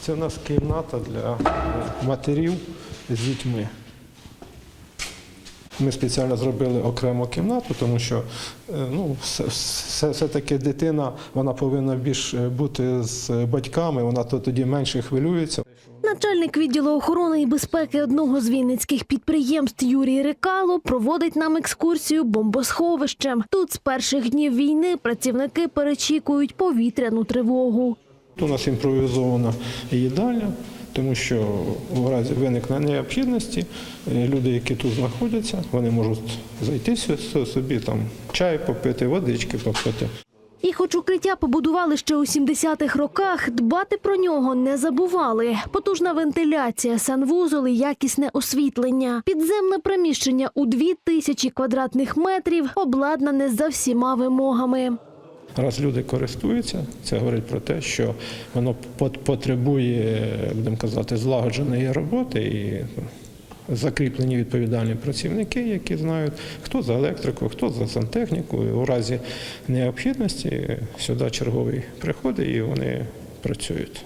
Це у нас кімната для матерів з дітьми. Ми спеціально зробили окрему кімнату, тому що е, ну, все- все- все-таки дитина вона повинна більш е, бути з батьками, вона то тоді менше хвилюється. Начальник відділу охорони і безпеки одного з вінницьких підприємств Юрій Рикало проводить нам екскурсію бомбосховищем. Тут з перших днів війни працівники перечікують повітряну тривогу. У нас імпровізована їдальня, тому що в разі виникнення необхідності е, люди, які тут знаходяться, вони можуть зайти собі там чай попити, водички попити. І хоч укриття побудували ще у 70-х роках, дбати про нього не забували. Потужна вентиляція, санвузол і якісне освітлення. Підземне приміщення у 2000 квадратних метрів обладнане за всіма вимогами. Раз люди користуються, це говорить про те, що воно пот- потребує, будемо казати, злагодженої роботи і закріплені відповідальні працівники, які знають, хто за електрику, хто за сантехніку. І у разі необхідності сюди черговий приходить і вони працюють.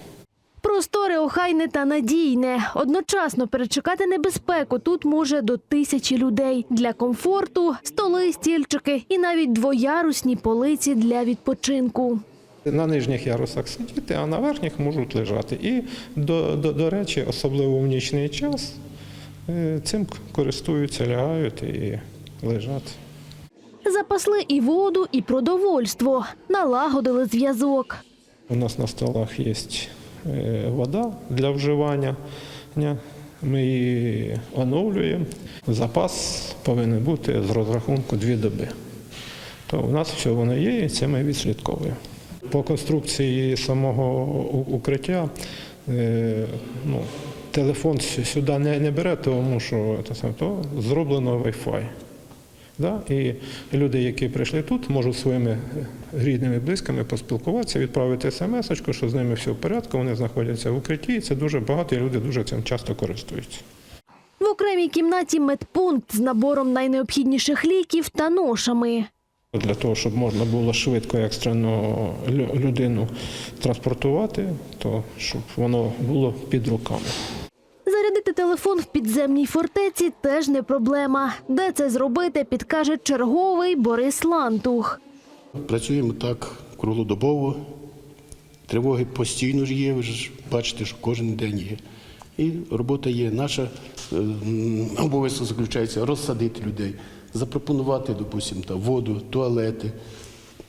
Охайне та надійне. Одночасно перечекати небезпеку тут може до тисячі людей. Для комфорту столи, стільчики і навіть двоярусні полиці для відпочинку. На нижніх ярусах сидіти, а на верхніх можуть лежати. І, до, до, до речі, особливо в нічний час е, цим користуються, лягають і лежать. Запасли і воду, і продовольство. Налагодили зв'язок. У нас на столах є вода для вживання. Ми її оновлюємо. Запас повинен бути з розрахунку дві доби. То у нас все воно є, і це ми відслідковуємо. По конструкції самого укриття е, ну, телефон сюди не, бере, тому що то зроблено Wi-Fi. Да? І люди, які прийшли тут, можуть своїми е, рідними, близькими поспілкуватися, відправити смс-очку, що з ними все в порядку, вони знаходяться в укритті, і це дуже багато, і люди дуже цим часто користуються. В окремій кімнаті медпункт з набором найнеобхідніших ліків та ношами. Для того, щоб можна було швидко екстрено людину транспортувати, то щоб воно було під руками. Телефон в підземній фортеці теж не проблема. Де це зробити, підкаже черговий Борис Лантух. Працюємо так круглодобово. Тривоги постійно ж є, ви ж бачите, що кожен день є. І робота є. Наша е, обов'язок заключається розсадити людей, запропонувати, допустимо, воду, туалети,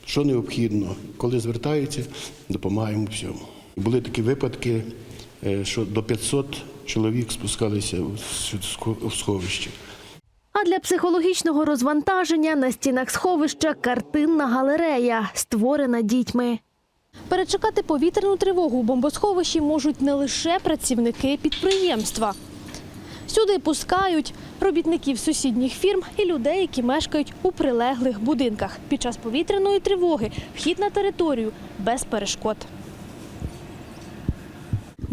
що необхідно. Коли звертаються, допомагаємо всьому. Були такі випадки, що до 500 чоловік спускалися в сховище. А для психологічного розвантаження на стінах сховища картинна галерея, створена дітьми. Перечекати повітряну тривогу у бомбосховищі можуть не лише працівники підприємства. Сюди пускають робітників сусідніх фірм і людей, які мешкають у прилеглих будинках. Під час повітряної тривоги вхід на територію без перешкод.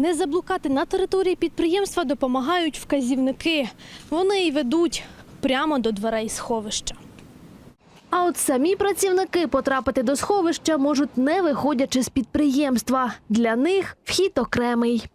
Не заблукати на території підприємства допомагають вказівники. Вони й ведуть прямо до дверей сховища. А от самі працівники потрапити до сховища можуть не виходячи з підприємства. Для них вхід окремий.